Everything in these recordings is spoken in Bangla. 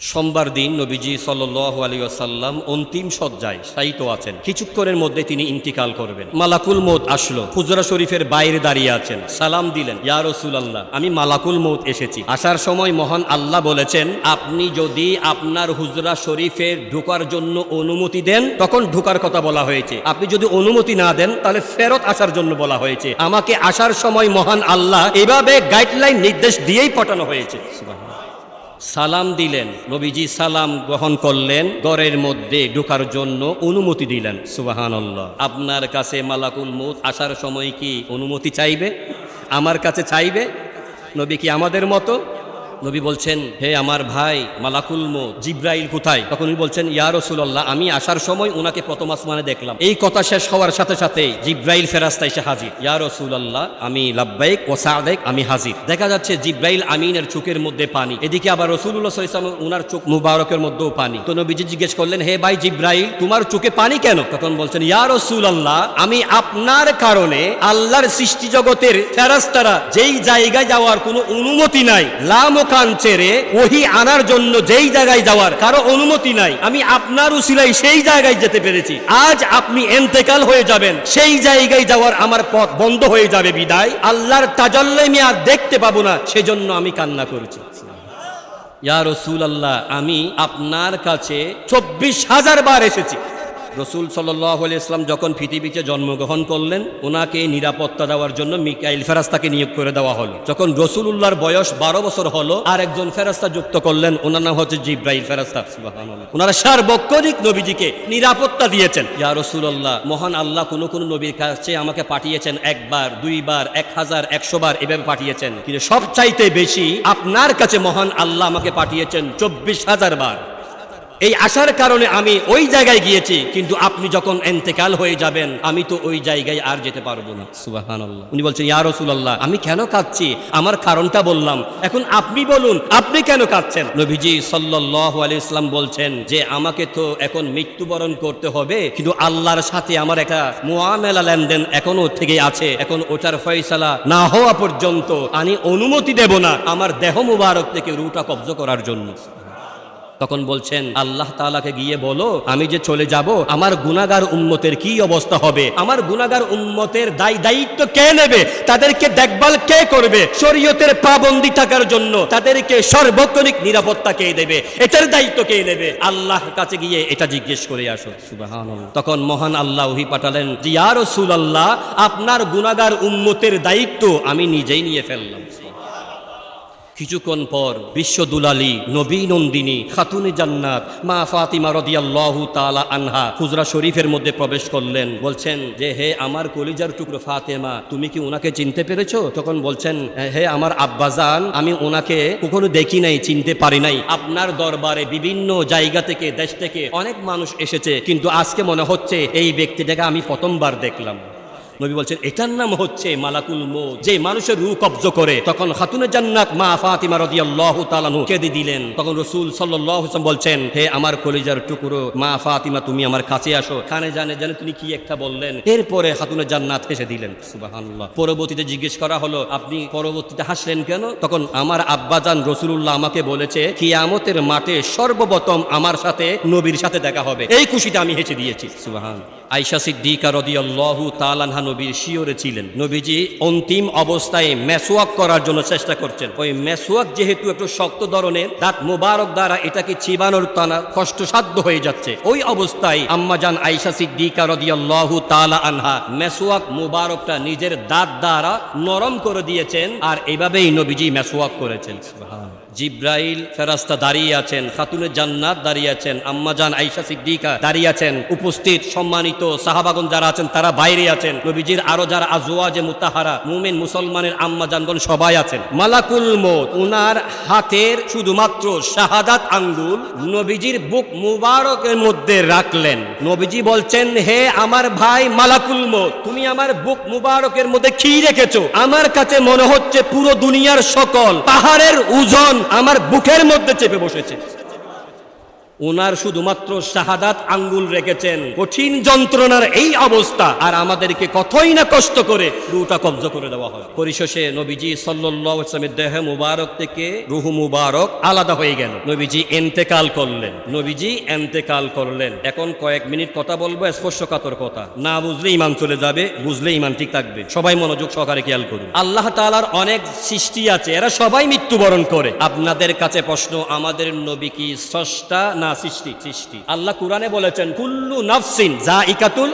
সোমবার দিন নবীজি সাল্লাহ আলী আসাল্লাম অন্তিম সজ্জায় শায়িত আছেন। কিছুক্ষণের মধ্যে তিনি ইন্তিকাল করবেন। মালাকুল মৌত আসলো। হুজরা শরীফের বাইরে দাঁড়িয়ে আছেন। সালাম দিলেন, ইয়া রসুল আল্লাহ আমি মালাকুল মৌত এসেছি। আসার সময় মহান আল্লাহ বলেছেন, আপনি যদি আপনার হুজরা শরীফের ঢোকার জন্য অনুমতি দেন, তখন ঢোকার কথা বলা হয়েছে। আপনি যদি অনুমতি না দেন, তাহলে ফেরত আসার জন্য বলা হয়েছে। আমাকে আসার সময় মহান আল্লাহ এভাবে গাইডলাইন নির্দেশ দিয়েই পাঠানো হয়েছে। সালাম দিলেন, নবীজি সালাম গ্রহণ করলেন, গড়ের মধ্যে ঢোকার জন্য অনুমতি দিলেন। সুবাহান আপনার কাছে মালাকুল মুদ আসার সময় কি অনুমতি চাইবে? আমার কাছে চাইবে? নবী কি আমাদের মতো? নবী বলছেন, হে আমার ভাই, মালাকুল মো জিব্রাইল কোথায়? তখন উনি বলছেন, ইয়া রসুল্লাহ আমি আসার সময় ওনাকে প্রথম আসমানে দেখলাম। এই কথা শেষ হওয়ার সাথে সাথে জিব্রাইল ফেরাস্তা এসে হাজির। ইয়া রসুল্লাহ আমি লাব্বাইক ও সাদেক আমি হাজির। দেখা যাচ্ছে জিব্রাইল আমিনের চোখের মধ্যে পানি। এদিকে আবার রসুল্লাহ ইসলাম ওনার চোখ মুবারকের মধ্যেও পানি। তো নবীজি জিজ্ঞেস করলেন, হে ভাই জিব্রাইল, তোমার চোখে পানি কেন? তখন বলছেন, ইয়া রসুল্লাহ আমি আপনার কারণে আল্লাহর সৃষ্টি জগতের ফেরাস্তারা যেই জায়গায় যাওয়ার কোনো অনুমতি নাই লামকান ছেড়ে ওহি আনার জন্য যেই জায়গায় যাওয়ার কারও অনুমতি নাই। আমি আপনার উসিলাই সেই জায়গায় যেতে পেরেছি। আজ আপনি এন্তেকাল হয়ে যাবেন। সেই জায়গায় যাওয়ার আমার পথ বন্ধ হয়ে যাবে বিদায়। আল্লাহর তাজাল্লে আমি আর দেখতে পাবো না। সেজন্য আমি কান্না করেছি। ইয়া রসুল আল্লাহ আমি আপনার কাছে চব্বিশ হাজার বার এসেছি। রসুল সাল্লাহ ইসলাম যখন পৃথিবীতে জন্মগ্রহণ করলেন ওনাকে নিরাপত্তা দেওয়ার জন্য মিকাইল ফেরাস্তাকে নিয়োগ করে দেওয়া হলো। যখন রসুলুল্লাহর বয়স বারো বছর হলো আর একজন ফেরাস্তা যুক্ত করলেন ওনার নাম হচ্ছে জিব্রাইল ফেরাস্তা। ওনারা সার্বক্ষণিক নবীজিকে নিরাপত্তা দিয়েছেন। ইয়া রসুল্লাহ মহান আল্লাহ কোনো কোনো নবীর কাছে আমাকে পাঠিয়েছেন একবার, দুইবার, এক হাজার, একশো বার এভাবে পাঠিয়েছেন। কিন্তু সবচাইতে বেশি আপনার কাছে মহান আল্লাহ আমাকে পাঠিয়েছেন চব্বিশ হাজার বার। এই আসার কারণে আমি ওই জায়গায় গিয়েছি কিন্তু আপনি যখন এন্তেকাল হয়ে যাবেন আমি তো ওই জায়গায় আর যেতে পারব না। সুবাহান উনি বলছেন ইয়া রসুল্লাহ আমি কেন কাঁদছি? আমার কারণটা বললাম। এখন আপনি বলুন আপনি কেন কাঁদছেন? নবীজি সাল্লাহ আলি ইসলাম বলছেন যে আমাকে তো এখন মৃত্যুবরণ করতে হবে কিন্তু আল্লাহর সাথে আমার একটা মোয়ামেলা লেনদেন এখনও থেকে আছে। এখন ওটার ফয়সালা না হওয়া পর্যন্ত আমি অনুমতি দেব না আমার দেহ মুবারক থেকে রুটা কব্জ করার জন্য। তখন বলছেন, আল্লাহ তাআলাকে গিয়ে বলো, আমি যে চলে যাব, আমার গুনাগার উম্মতের কি অবস্থা হবে? আমার গুনাগার উম্মতের দায় দায়িত্ব কে নেবে? তাদেরকে দেখভাল কে করবে? শরীয়তের পাবন্দি থাকার জন্য তাদেরকে সর্বক্ষণিক নিরাপত্তা কে দেবে? এটার দায়িত্ব কে নেবে? আল্লাহ কাছে গিয়ে এটা জিজ্ঞেস করে আসো। সুবহানাল্লাহ। তখন মহান আল্লাহ ওহি পাঠালেন যে ইয়া রাসূলুল্লাহ, আপনার গুনাগার উম্মতের দায়িত্ব আমি নিজেই নিয়ে ফেললাম। কিছুক্ষণ পর বিশ্ব দুলালী, নবী নন্দিনী, খাতুনে জান্নাত, মা ফাতিমা রদিয়াল্লাহু তালা আনহা খুজরা শরীফের মধ্যে প্রবেশ করলেন। বলছেন, যে হে আমার কলিজার টুকরো ফাতেমা, তুমি কি ওনাকে চিনতে পেরেছ? তখন বলছেন, হে আমার আব্বাজান আমি ওনাকে কখনো দেখি নাই, চিনতে পারি নাই। আপনার দরবারে বিভিন্ন জায়গা থেকে, দেশ থেকে অনেক মানুষ এসেছে, কিন্তু আজকে মনে হচ্ছে, এই ব্যক্তিটাকে আমি প্রথমবার দেখলাম। নবী বলছেন, এটার নাম হচ্ছে মালাকুল মৌত যে মানুষের রূহ কব্জ করে, তখন খাতুনে জান্নাত মা ফাতিমা রাদিয়াল্লাহু তাআলা নু কেঁদে দিলেন। তখন রসুল আলাইহি ওয়াসাল্লাম বলছেন, হে আমার কলিজার টুকরো, মা ফাতিমা, তুমি আমার কাছে আসো। কানে জানে জানে তুমি কি একটা বললেন। এরপরে খাতুনে জান্নাত হেসে দিলেন। সুবহানাল্লাহ। পরবর্তীতে জিজ্ঞেস করা হলো, আপনি পরবর্তীতে হাসলেন কেন? তখন, আমার আব্বাজান রসুলুল্লাহ আমাকে বলেছে, কিয়ামতের মাঠে সর্বপ্রথম আমার সাথে নবীর সাথে দেখা হবে। এই খুশিটা আমি হেসে দিয়েছি। সুবহান আইসা সিদ্দিকা রদিয়াল্লাহু তালানহা নবীর শিওরে ছিলেন। নবীজি অন্তিম অবস্থায় মেসোয়াক করার জন্য চেষ্টা করছেন। ওই মেসোয়াক যেহেতু একটু শক্ত ধরনের, দাঁত মুবারক দ্বারা এটাকে চিবানোর টানা কষ্টসাধ্য হয়ে যাচ্ছে। ওই অবস্থায় আম্মাজান আইসা সিদ্দিকা রদিয়াল্লাহু তালা আনহা মেসোয়াক মুবারকটা নিজের দাঁত দ্বারা নরম করে দিয়েছেন আর এভাবেই নবীজি মেসোয়াক করেছেন। জিব্রাইল ফেরাস্তা দাঁড়িয়ে আছেন খাতুনের জান্নাত দাঁড়িয়ে আছেন আম্মাজান আইসা সিদ্দিকা দাঁড়িয়ে আছেন, উপস্থিত সম্মানিত সাহাবাগন যারা আছেন, তারা বাইরে আছেন, নবীজির আরও যারা আজওয়াজে মুতাহারা, মুমিন মুসলমানের আম্মাজানগণ সবাই আছেন। মালাকুল মত উনার হাতের শুধুমাত্র শাহাদাত আঙ্গুল নবীজির বুক মুবারকের মধ্যে রাখলেন। নবীজি বলছেন, হে আমার ভাই মালাকুল মত তুমি আমার বুক মুবারকের মধ্যে কি রেখেছো? আমার কাছে মনে হচ্ছে পুরো দুনিয়ার সকল পাহাড়ের ওজন আমার বুকের মধ্যে চেপে বসেছে। ওনার শুধুমাত্র শাহাদাত আঙ্গুল রেখেছেন। কঠিন যন্ত্রণার এই অবস্থা আর আমাদেরকে কতই না কষ্ট করে রুটা কব্জ করে দেওয়া হয়। পরিশেষে নবীজি ওয়াসাল্লামের দেহ মুবারক থেকে রুহু মুবারক আলাদা হয়ে গেল। নবীজি এন্তেকাল করলেন। নবীজি এন্তেকাল করলেন। এখন কয়েক মিনিট কথা বলব, স্পর্শকাতর কথা। না বুঝলে ইমান চলে যাবে, বুঝলে ইমান ঠিক থাকবে। সবাই মনোযোগ সহকারে খেয়াল করুন। আল্লাহ তাআলার অনেক সৃষ্টি আছে, এরা সবাই মৃত্যুবরণ করে। আপনাদের কাছে প্রশ্ন, আমাদের নবী কি স্রষ্টা না সৃষ্টি সৃষ্টি। আল্লাহ কোরআনে বলেছেন কুল্লু নাফসিন যা ইকাতুল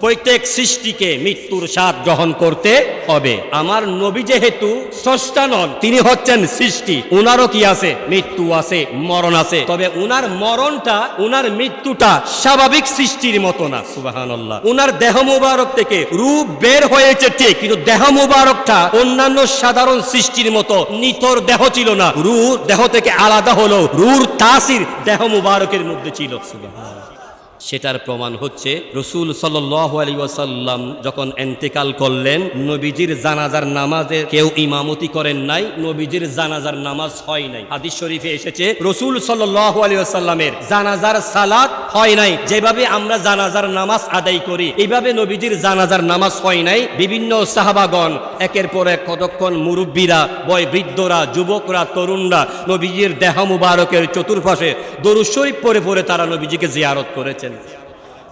প্রত্যেক সৃষ্টিকে মৃত্যুর স্বাদ গ্রহণ করতে হবে। আমার নবী যেহেতু স্রষ্টা নন, তিনি হচ্ছেন সৃষ্টি। উনারও কি আছে? মৃত্যু আছে, মরণ আছে। তবে উনার মরণটা, উনার মৃত্যুটা স্বাভাবিক সৃষ্টির মতো না। সুবাহান উনার দেহ মুবারক থেকে রূপ বের হয়েছে ঠিক, কিন্তু দেহ মুবারকটা অন্যান্য সাধারণ সৃষ্টির মতো নিতর দেহ ছিল না। রু দেহ থেকে আলাদা হলো রুর তাসির দেহ মুবারকের মধ্যে ছিল। সুবহানাল্লাহ। সেটার প্রমাণ হচ্ছে রসুল সাল্লি ওয়াসাল্লাম যখন এন্তেকাল করলেন, নবীজির জানাজার নামাজে কেউ ইমামতি করেন নাই, নবীজির জানাজার নামাজ হয় নাই। হাদিস শরীফে এসেছে, রসুল সাল্লাহ আলী আসাল্লামের জানাজার সালাত হয় নাই। যেভাবে আমরা জানাজার নামাজ আদায় করি, এইভাবে নবীজির জানাজার নামাজ হয় নাই। বিভিন্ন সাহাবাগণ একের পর এক কতক্ষণ মুরব্বীরা বয় বৃদ্ধরা যুবকরা, তরুণরা নবীজির দেহ মুবারকের চতুর্পাশে দরুদ শরীফ পরে পরে তারা নবীজিকে জিয়ারত করেছেন।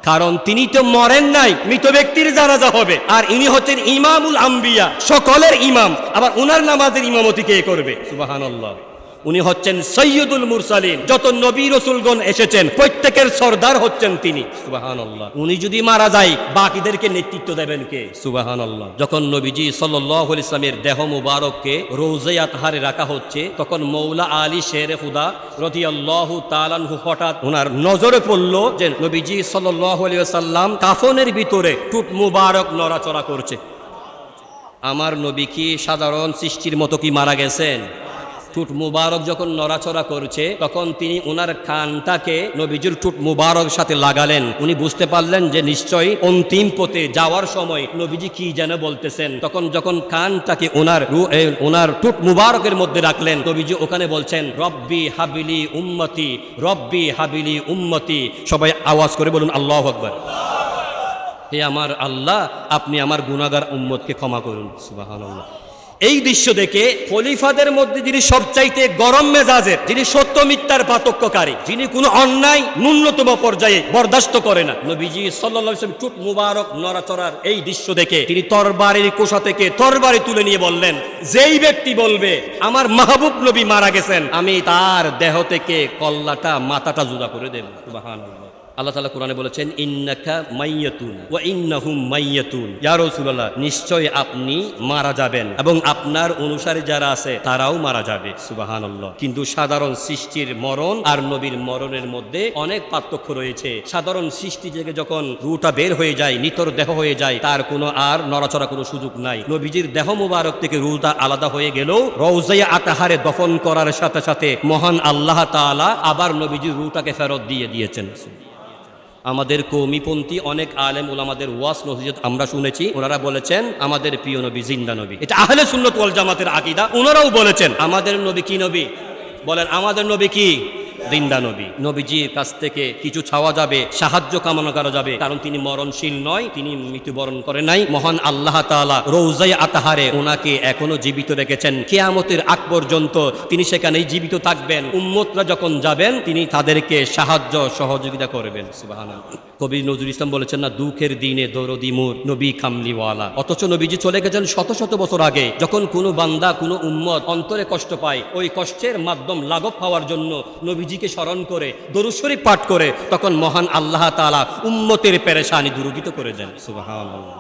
কারণ তিনি তো মরেন নাই, মৃত ব্যক্তির জানাজা হবে। আর ইনি হচ্ছেন ইমামুল আম্বিয়া, সকলের ইমাম। আবার উনার নামাজের ইমামতি কে করবে? সুবাহানাল্লাহ। উনি হচ্ছেন সৈয়দুল মুরসালিন। যত নবী রসুলগণ এসেছেন প্রত্যেকের সর্দার হচ্ছেন তিনি। সুবাহানাল্লাহ। উনি যদি মারা যায় বাকিদেরকে নেতৃত্ব দেবেন কে? সুবাহানাল্লাহ। যখন নবীজি সাল্লাহ ইসলামের দেহ মুবারককে রোজে আতহারে রাখা হচ্ছে তখন মৌলা আলী শের হুদা রদি আল্লাহ তালানহু হঠাৎ ওনার নজরে পড়ল যে নবীজি সাল্লাহ সাল্লাম কাফনের ভিতরে টুট মুবারক নড়াচড়া করছে। আমার নবী কি সাধারণ সৃষ্টির মতো কি মারা গেছেন? টুট মুবারক যখন নড়াচড়া করছে, তখন তিনি ওনার কানটাকে নবীজির ঠুট মুবারক সাথে লাগালেন। উনি বুঝতে পারলেন যে নিশ্চয়ই অন্তিম পথে যাওয়ার সময় নবীজি কি যেন বলতেছেন। তখন যখন কানটাকে ওনার ওনার টুট মুবারকের মধ্যে রাখলেন, নবীজি ওখানে বলছেন, রব্বি হাবিলি উম্মতি, রব্বি হাবিলি উম্মতি। সবাই আওয়াজ করে বলুন, আল্লাহ আকবর। হে আমার আল্লাহ, আপনি আমার গুনাগার উম্মতকে ক্ষমা করুন। সুবহানাল্লাহ। এই দৃশ্য দেখে খলিফাদের মধ্যে যিনি সবচাইতে গরম মেজাজের, যিনি সত্য মিথ্যার পাতক্যকারী, যিনি কোনো অন্যায় ন্যূনতম পর্যায়ে বরদাস্ত করে না। নবীজি ওয়াসাল্লাম চুপ মুবারক নড়াচড়ার এই দৃশ্য দেখে তিনি তরবারির কোষা থেকে তরবারি তুলে নিয়ে বললেন, যেই ব্যক্তি বলবে, আমার মাহবুব নবী মারা গেছেন, আমি তার দেহ থেকে কল্লাটা, মাথাটা জুদা করে দেব আল্লাহ তাআলা কোরআনে বলেছেন, ইন্নাকা মাইয়াতুন ওয়া ইন্নাহুম মাইয়াতুন। ইয়া রাসূলুল্লাহ, নিশ্চয় আপনি মারা যাবেন এবং আপনার অনুসারী যারা আছে, তারাও মারা যাবে। সুবহানাল্লাহ। কিন্তু সাধারণ সৃষ্টির মরণ আর নবীর মরণের মধ্যে অনেক পার্থক্য রয়েছে। সাধারণ সৃষ্টি থেকে যখন রুটা বের হয়ে যায় নিতর দেহ হয়ে যায়, তার কোনো আর নড়াচড়া কোনো সুযোগ নাই। নবীজির দেহ মুবারক থেকে রুটা আলাদা হয়ে গেলেও, রওজায়ে আতাহারে দফন করার সাথে সাথে মহান আল্লাহ তাআলা আবার নবীজির রুটাকে ফেরত দিয়ে দিয়েছেন। আমাদের কৌমিপন্থী অনেক আলেম ওলামাদের ওয়াস নসিহত আমরা শুনেছি। ওনারা বলেছেন, আমাদের প্রিয় নবী জিন্দা নবী। এটা আহলে সুন্নত ওয়াল জামাতের আকিদা। ওনারাও বলেছেন, আমাদের নবী কি নবী? বলেন, আমাদের নবী কি? জিন্দা নবী। নবীজির কাছ থেকে কিছু ছাওয়া যাবে, সাহায্য কামনা করা যাবে। কারণ তিনি মরণশীল নয়, তিনি মৃত্যুবরণ করে নাই। মহান আল্লাহ তাআলা রৌজাই আতাহারে ওনাকে এখনও জীবিত রেখেছেন। কেয়ামতের আগ পর্যন্ত তিনি সেখানেই জীবিত থাকবেন। উম্মতরা যখন যাবেন, তিনি তাদেরকে সাহায্য, সহযোগিতা করবেন। সুবহানাল্লাহ। কবি নজরুল ইসলাম বলেছেন না, দুঃখের দিনে দরদি মোর, নবী কামলিওয়ালা অথচ নবীজি চলে গেছেন শত শত বছর আগে। যখন কোনো বান্দা, কোনো উম্মত অন্তরে কষ্ট পায়, ওই কষ্টের মাধ্যম লাঘব পাওয়ার জন্য নবীজিকে স্মরণ করে দরুশরী পাঠ করে, তখন মহান আল্লাহ তালা উম্মতের পেরেশানি দূরীভূত করে দেন। সুবহানাল্লাহ।